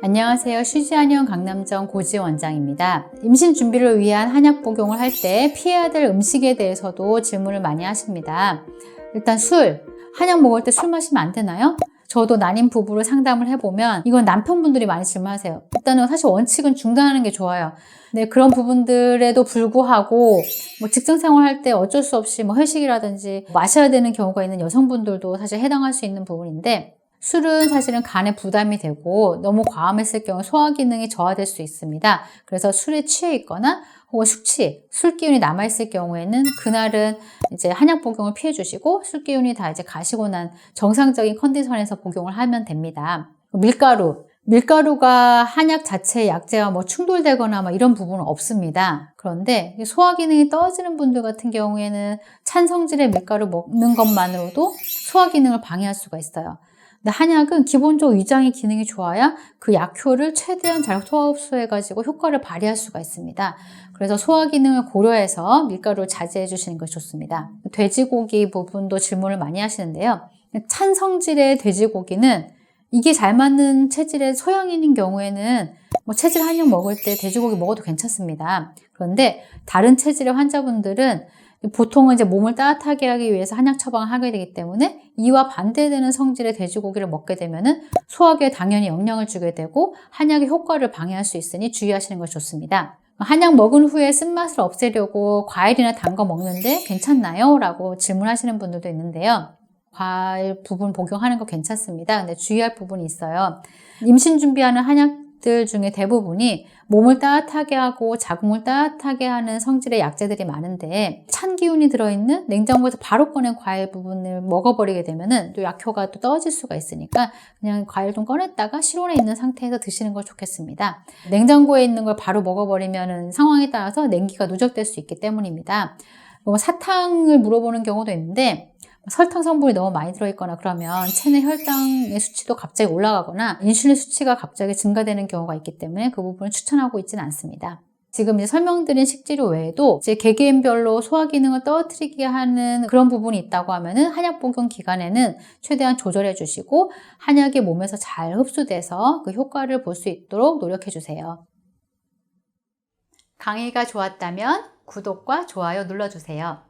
안녕하세요. 쉬지않은 강남정 고지 원장입니다. 임신 준비를 위한 한약 복용을 할 때 피해야 될 음식에 대해서도 질문을 많이 하십니다. 일단 술. 한약 먹을 때 술 마시면 안 되나요? 저도 난임 부부를 상담을 해보면 이건 남편분들이 많이 질문하세요. 일단은 사실 원칙은 중단하는 게 좋아요. 네, 그런 부분들에도 불구하고 뭐 직장 생활할 때 어쩔 수 없이 뭐 회식이라든지 마셔야 되는 경우가 있는 여성분들도 사실 해당할 수 있는 부분인데 술은 사실은 간에 부담이 되고 너무 과음했을 경우 소화 기능이 저하될 수 있습니다. 그래서 술에 취해 있거나 혹은 숙취, 술 기운이 남아 있을 경우에는 그날은 이제 한약 복용을 피해 주시고 술 기운이 다 이제 가시고 난 정상적인 컨디션에서 복용을 하면 됩니다. 밀가루, 밀가루가 한약 자체의 약재와 뭐 충돌되거나 뭐 이런 부분은 없습니다. 그런데 소화 기능이 떨어지는 분들 같은 경우에는 찬 성질의 밀가루 먹는 것만으로도 소화 기능을 방해할 수가 있어요. 근데 한약은 기본적으로 위장의 기능이 좋아야 그 약효를 최대한 잘 소화 흡수해가지고 효과를 발휘할 수가 있습니다. 그래서 소화 기능을 고려해서 밀가루를 자제해 주시는 것이 좋습니다. 돼지고기 부분도 질문을 많이 하시는데요. 찬 성질의 돼지고기는 이게 잘 맞는 체질의 소양인인 경우에는 뭐 체질 한약 먹을 때 돼지고기 먹어도 괜찮습니다. 그런데 다른 체질의 환자분들은 보통은 이제 몸을 따뜻하게 하기 위해서 한약 처방을 하게 되기 때문에 이와 반대되는 성질의 돼지고기를 먹게 되면은 소화기에 당연히 영향을 주게 되고 한약의 효과를 방해할 수 있으니 주의하시는 것이 좋습니다. 한약 먹은 후에 쓴맛을 없애려고 과일이나 단 거 먹는데 괜찮나요? 라고 질문하시는 분들도 있는데요. 과일 부분 복용하는 거 괜찮습니다. 근데 주의할 부분이 있어요. 임신 준비하는 한약 들 중에 대부분이 몸을 따뜻하게 하고 자궁을 따뜻하게 하는 성질의 약재들이 많은데 찬 기운이 들어있는 냉장고에서 바로 꺼낸 과일 부분을 먹어버리게 되면은 또 약효가 또 떨어질 수가 있으니까 그냥 과일 좀 꺼냈다가 실온에 있는 상태에서 드시는 걸 좋겠습니다. 냉장고에 있는 걸 바로 먹어버리면은 상황에 따라서 냉기가 누적될 수 있기 때문입니다. 뭐 사탕을 물어보는 경우도 있는데 설탕 성분이 너무 많이 들어있거나 그러면 체내 혈당의 수치도 갑자기 올라가거나 인슐린 수치가 갑자기 증가되는 경우가 있기 때문에 그 부분을 추천하고 있지는 않습니다. 지금 이제 설명드린 식재료 외에도 이제 개개인별로 소화 기능을 떨어뜨리게 하는 그런 부분이 있다고 하면은 한약 복용 기간에는 최대한 조절해 주시고 한약이 몸에서 잘 흡수돼서 그 효과를 볼 수 있도록 노력해 주세요. 강의가 좋았다면 구독과 좋아요 눌러주세요.